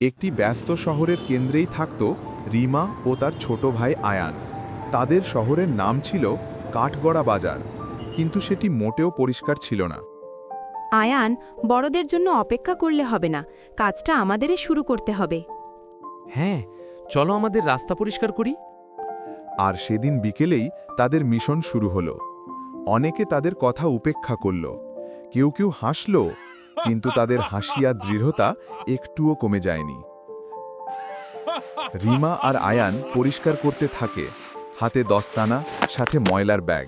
একটি ব্যস্ত শহরের কেন্দ্রেই থাকত রিমা ও তার ছোট ভাই আয়ান। তাদের শহরের নাম ছিল কাঠগড়া বাজার কিন্তু সেটি মোটেও পরিষ্কার ছিল না। আয়ান বড়দের জন্য অপেক্ষা করলে হবে না কাজটা আমাদেরই শুরু করতে হবে। হ্যাঁ চলো আমাদের রাস্তা পরিষ্কার করি। আর সেদিন বিকেলেই তাদের মিশন শুরু হলো। অনেকে তাদের কথা উপেক্ষা করল। কেউ কেউ হাসল কিন্তু তাদের হাসিয়া দৃঢ়তা একটুও কমে যায়নি। রিমা আর আয়ান পরিষ্কার করতে থাকে, হাতে দস্তানা, সাথে ময়লার ব্যাগ।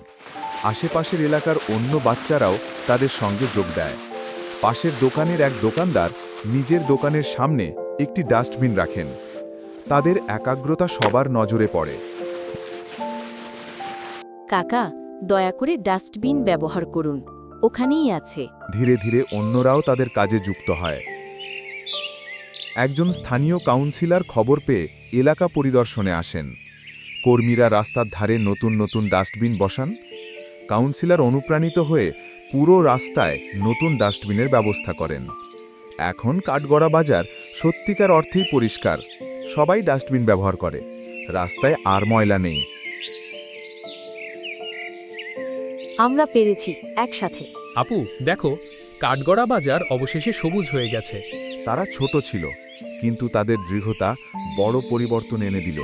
আশেপাশের এলাকার অন্য বাচ্চারাও তাদের সঙ্গে যোগ দেয়। পাশের দোকানের এক দোকানদার নিজের দোকানের সামনে একটি ডাস্টবিন রাখেন। তাদের একাগ্রতা সবার নজরে পড়ে। কাকা, দয়া করে ডাস্টবিন ব্যবহার করুন। ওখানেই আছে। ধীরে ধীরে অন্যরাও তাদের কাজে যুক্ত হয়। একজন স্থানীয় কাউন্সিলর খবর পেয়ে এলাকা পরিদর্শনে আসেন। কর্মীরা রাস্তার ধারে নতুন নতুন ডাস্টবিন বসান। কাউন্সিলর অনুপ্রাণিত হয়ে পুরো রাস্তায় নতুন ডাস্টবিনের ব্যবস্থা করেন। এখন কাঠগড়া বাজার সত্যিকার অর্থেই পরিষ্কার। সবাই ডাস্টবিন ব্যবহার করে। রাস্তায় আর ময়লা নেই। আমরা পেরেছি একসাথে। আপু দেখো কাঠগড়া বাজার অবশেষে সবুজ হয়ে গেছে। তারা ছোট ছিল কিন্তু তাদের দৃঢ়তা বড় পরিবর্তন এনে দিল।